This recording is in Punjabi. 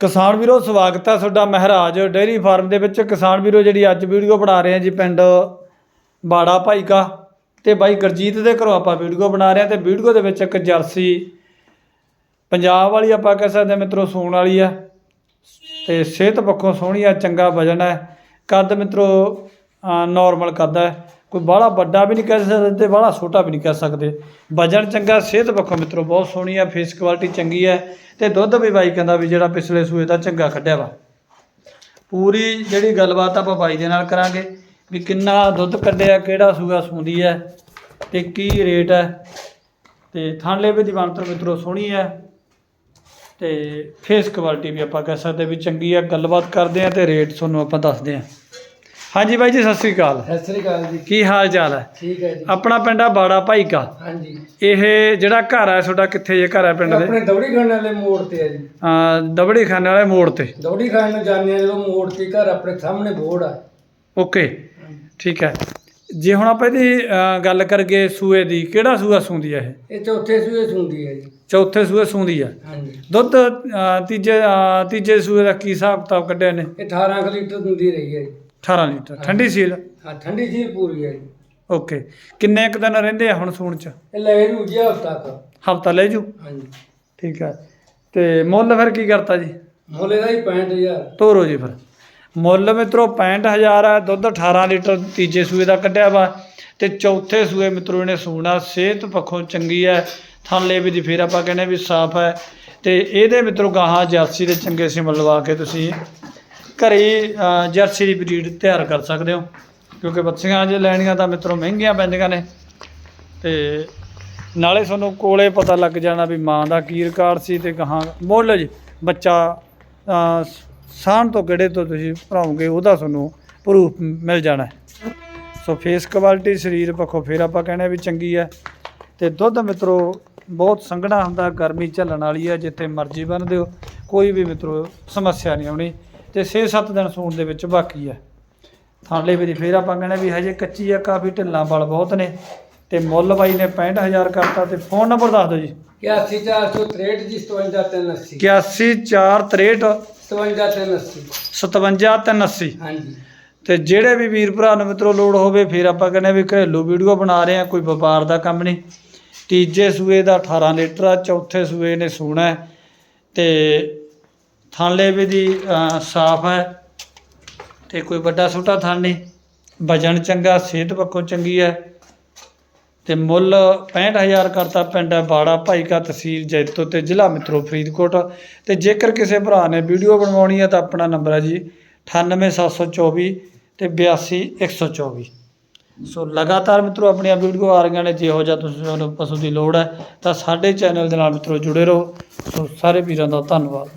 ਕਿਸਾਨ ਵੀਰੋ, ਸਵਾਗਤ ਹੈ ਤੁਹਾਡਾ ਮਹਾਰਾਜ ਡੇਅਰੀ ਫਾਰਮ ਦੇ ਵਿੱਚ। ਕਿਸਾਨ ਵੀਰੋ, ਜਿਹੜੀ ਅੱਜ ਵੀਡੀਓ ਬਣਾ ਰਹੇ ਹਾਂ ਜੀ ਪਿੰਡ ਬਾੜਾ ਭਾਈ ਕਾ ਤੇ ਬਾਈ ਗੁਰਜੀਤ ਦੇ ਘਰੋਂ ਆਪਾਂ ਵੀਡੀਓ ਬਣਾ ਰਹੇ ਹਾਂ ਤੇ ਵੀਡੀਓ ਦੇ ਵਿੱਚ ਇੱਕ ਜਰਸੀ ਪੰਜਾਬ ਵਾਲੀ ਆਪਾਂ ਕਹਿ ਸਕਦੇ ਹਾਂ, ਮਿੱਤਰੋ, ਸੂਣ ਵਾਲੀ ਆ ਤੇ ਸਿਹਤ ਪੱਖੋਂ ਸੋਹਣੀ ਆ ਚੰਗਾ ਵਜਨ ਹੈ, ਕੱਦ ਮਿੱਤਰੋ ਨਾਰਮਲ ਕੱਦ ਹੈ। ਕੋਈ ਬਾਹਲਾ ਵੱਡਾ ਵੀ ਨਹੀਂ ਕਹਿ ਸਕਦੇ ਤੇ ਬਾਹਲਾ ਛੋਟਾ ਵੀ ਨਹੀਂ ਕਹਿ ਸਕਦੇ। ਵਜਨ ਚੰਗਾ, ਸਿਹਤ ਪੱਖੋਂ ਮਿੱਤਰੋ, ਬਹੁਤ ਸੋਹਣੀ ਆ ਫੇਸ ਕੁਆਲਿਟੀ ਚੰਗੀ ਹੈ ਤੇ ਦੁੱਧ ਵੀ ਬਾਈ ਕਹਿੰਦਾ ਵੀ ਜਿਹੜਾ ਪਿਛਲੇ ਸੂਏ ਦਾ ਚੰਗਾ ਕੱਢਿਆ ਵਾ। ਪੂਰੀ ਜਿਹੜੀ ਗੱਲਬਾਤ ਆਪਾਂ ਬਾਈ ਦੇ ਨਾਲ ਕਰਾਂਗੇ ਵੀ ਕਿੰਨਾ ਦੁੱਧ ਕੱਢਿਆ, ਕਿਹੜਾ ਸੂਆ ਸੂੰਦੀ ਹੈ ਤੇ ਕੀ ਰੇਟ ਹੈ ਤੇ ਥਾਂਲੇ ਵੀ ਦੀ ਬਣਤਰ ਮਿੱਤਰੋ ਸੋਹਣੀ ਹੈ ਤੇ ਫੇਸ ਕੁਆਲਿਟੀ ਵੀ ਆਪਾਂ ਕਹਿ ਸਕਦੇ ਵੀ ਚੰਗੀ ਆ। ਗੱਲਬਾਤ ਕਰਦੇ ਆ ਤੇ ਰੇਟ ਤੁਹਾਨੂੰ ਆਪਾਂ ਦੱਸਦੇ ਆ। ਹਾਂਜੀ ਬਾਈ ਜੀ ਸਤਿ ਸ੍ਰੀ ਅਕਾਲ। ਸਤਿ ਸ੍ਰੀ ਅਕਾਲ ਜੀ। ਕੀ ਹਾਲ ਚਾਲ ਹੈ? ਠੀਕ ਹੈ ਜੀ। ਆਪਣਾ ਪਿੰਡ ਆ ਬਾੜਾ ਭਾਈ ਕਾ ਹਾਂਜੀ। ਇਹ ਜਿਹੜਾ ਘਰ ਹੈ ਤੁਹਾਡਾ ਕਿੱਥੇ ਜੇ ਘਰ ਹੈ ਪਿੰਡ ਦੇ? ਆਪਣੇ ਦੌੜੀ ਖਾਣ ਵਾਲੇ ਮੋੜ ਤੇ ਹੈ ਜੀ। ਅਹ ਦਬੜੀ ਖਾਨੇ ਵਾਲੇ ਮੋੜ ਤੇ। ਦੌੜੀ ਖਾਣ ਨੂੰ ਜਾਂਦੇ ਆ ਜਦੋਂ ਮੋੜ ਤੇ ਘਰ ਆਪਣੇ ਸਾਹਮਣੇ ਬੋਰਡ ਆ। ਓਕੇ। ਠੀਕ ਹੈ। ਜੇ ਹੁਣ ਆਪਾਂ ਇਹਦੀ ਗੱਲ ਕਰਗੇ ਸੂਏ ਦੀ ਕਿਹੜਾ ਸੂਆ ਸੂੰਦੀ ਹੈ ਇਹ? ਇਹ ਚੌਥੇ ਸੂਏ ਸੁੰਦੀ ਹੈ ਜੀ। ਚੌਥੇ ਸੂਏ ਸੂੰਦੀ ਹੈ। ਹਾਂਜੀ। ਦੁੱਧ ਤੀਜੇ ਤੀਜੇ ਸੂਏ ਦਾ ਕੀ ਹਿਸਾਬ ਕਿਤਾਬ ਕੱਢਿਆ ਨੇ ਇਹ 18 ਕੁ ਲੀਟਰ ਦਿੰਦੀ ਰਹੀ ਹੈ ਜੀ। 18 ਲੀਟਰ ਠੰਡੀ ਸੀਲ? ਹਾਂ ਠੰਡੀ ਚੀਜ਼ ਪੂਰੀ ਹੈ ਜੀ। ਓਕੇ। ਕਿੰਨੇ ਕੁ ਦਿਨ ਰਹਿੰਦੇ ਆ ਹੁਣ ਸੂਣ ਚ? ਇਹ ਲੈ ਜੂ ਜੀ ਹਫਤਾ ਕ। ਹਫਤਾ ਲੈ ਜੂ? ਹਾਂਜੀ। ਠੀਕ ਹੈ। ਤੇ ਮੁੱਲ ਫਿਰ ਕੀ ਕਰਤਾ ਜੀ? ਮੋਲੇ ਦਾ ਹੀ 65000 ਤੋਰੋ ਜੀ ਫਿਰ। ਮੁੱਲ ਮਿੱਤਰੋ 65000 ਹੈ ਦੁੱਧ 18 ਲੀਟਰ ਤੀਜੇ ਸੂਏ ਦਾ ਕੱਢਿਆ ਵਾ ਤੇ ਚੌਥੇ ਸੂਏ ਮਿੱਤਰੋ ਇਹਨੇ ਸੂਣਾ ਸਿਹਤ ਪੱਖੋਂ ਚੰਗੀ ਹੈ ਥਾਲੇ ਵੀ ਦੀ ਫਿਰ ਆਪਾਂ ਕਹਿੰਦੇ ਵੀ ਸਾਫ਼ ਹੈ। ਤੇ ਇਹਦੇ ਮਿੱਤਰੋ ਗਾਹਾਂ ਜਰਸੀ ਦੇ ਚੰਗੇ ਸਿਮ ਲਵਾ ਕੇ ਤੁਸੀਂ ਘਰੇ ਜਰਸੀ ਦੀ ਬਰੀਡ ਤਿਆਰ ਕਰ ਸਕਦੇ ਹੋ। ਕਿਉਂਕਿ ਬੱਚੀਆਂ ਜੇ ਲੈਣੀਆਂ ਤਾਂ ਮਿੱਤਰੋ ਮਹਿੰਗੀਆਂ ਪੈਂਦੀਆਂ ਨੇ। ਤੇ ਨਾਲੇ ਤੁਹਾਨੂੰ ਕੋਲੇ ਪਤਾ ਲੱਗ ਜਾਣਾ ਵੀ ਮਾਂ ਦਾ ਕੀ ਰਿਕਾਰਡ ਸੀ ਤੇ ਗਾਹਾਂ ਮੁੱਲ ਜੀ। ਬੱਚਾ ਅ, ਤੋਂ ਕਿਹੜੇ ਤੋਂ ਤੁਸੀਂ ਭਰਾਓਗੇ ਉਹਦਾ ਤੁਹਾਨੂੰ ਪ੍ਰੂਫ ਮਿਲ ਜਾਣਾ। ਸੋ ਫੇਸ ਕੁਆਲਿਟੀ ਸਰੀਰ ਪੱਖੋਂ ਫਿਰ ਆਪਾਂ ਕਹਿੰਦੇ ਵੀ ਚੰਗੀ ਹੈ। ਤੇ ਦੁੱਧ ਮਿੱਤਰੋ ਬਹੁਤ ਸੰਘਣਾ ਹੁੰਦਾ ਗਰਮੀ ਝੱਲਣ ਵਾਲੀ ਹੈ ਜਿੱਥੇ ਮਰਜ਼ੀ ਬੰਨਦੇ ਹੋ ਕੋਈ ਵੀ ਮਿੱਤਰੋ ਸਮੱਸਿਆ ਨਹੀਂ ਆਉਣੀ। ਤੇ 6-7 ਦਿਨ ਸੂਣ ਦੇ ਵਿੱਚ ਬਾਕੀ ਹੈ ਥਾਂਲੇ ਵੀ ਫਿਰ ਆਪਾਂ ਕਹਿੰਦੇ ਵੀ ਹਜੇ ਕੱਚੀ ਆ ਕਾਫੀ ਢਿੱਲਾਂ ਬਲ ਬਹੁਤ ਨੇ। ਤੇ ਮੁੱਲ ਬਾਈ ਨੇ 65000 ਕਰਤਾ ਤੇ ਫੋਨ ਨੰਬਰ ਦੱਸ ਦਿਓ ਜੀ। 81463 ਜੀ 57380 81463 57380 57380 ਹਾਂਜੀ। ਤੇ ਜਿਹੜੇ ਵੀ ਵੀਰ ਭਰਾ ਨੂੰ ਮਿੱਤਰੋ ਲੋੜ ਹੋਵੇ ਫਿਰ ਆਪਾਂ ਕਹਿੰਦੇ ਵੀ ਘਰੇਲੂ ਵੀਡੀਓ ਬਣਾ ਰਹੇ ਆ ਕੋਈ ਵਪਾਰ ਦਾ ਕੰਮ ਨਹੀਂ। ਤੀਜੇ ਸੂਏ ਦਾ 18 ਲੀਟਰ ਆ ਚੌਥੇ ਸੂਏ ਨੇ ਸੂਣਾ ਤੇ ਥਾਂਲੇ ਵੀ ਦੀ ਸਾਫ਼ ਹੈ ਤੇ ਕੋਈ ਵੱਡਾ ਛੋਟਾ ਥਣ ਨਹੀਂ। ਵਜਨ ਚੰਗਾ, ਸਿਹਤ ਪੱਖੋਂ ਚੰਗੀ ਹੈ ਤੇ ਮੁੱਲ 65000 ਕਰਤਾ ਪਿੰਡ ਹੈ ਬਾੜਾ, ਭਾਈ ਕਾ ਤਹਿਸੀਲ ਜੈਤੋ ਤੇ ਜ਼ਿਲ੍ਹਾ ਮਿੱਤਰੋ ਫਰੀਦਕੋਟ। ਤੇ ਜੇਕਰ ਕਿਸੇ ਭਰਾ ਨੇ ਵੀਡੀਓ ਬਣਵਾਉਣੀ ਹੈ ਤਾਂ ਆਪਣਾ ਨੰਬਰ ਹੈ ਜੀ 98724 ਤੇ 82124 ਸੋ ਲਗਾਤਾਰ ਮਿੱਤਰੋ ਆਪਣੀਆਂ ਵੀਡੀਓ ਆ ਰਹੀਆਂ ਨੇ ਜਿਹੋ ਜਿਹਾ ਤੁਸੀਂ ਤੁਹਾਨੂੰ ਪਸ਼ੂ ਦੀ ਲੋੜ ਹੈ ਤਾਂ ਸਾਡੇ ਚੈਨਲ ਦੇ ਨਾਲ ਮਿੱਤਰੋ ਜੁੜੇ ਰਹੋ। ਸੋ ਸਾਰੇ ਵੀਰਾਂ ਦਾ ਧੰਨਵਾਦ।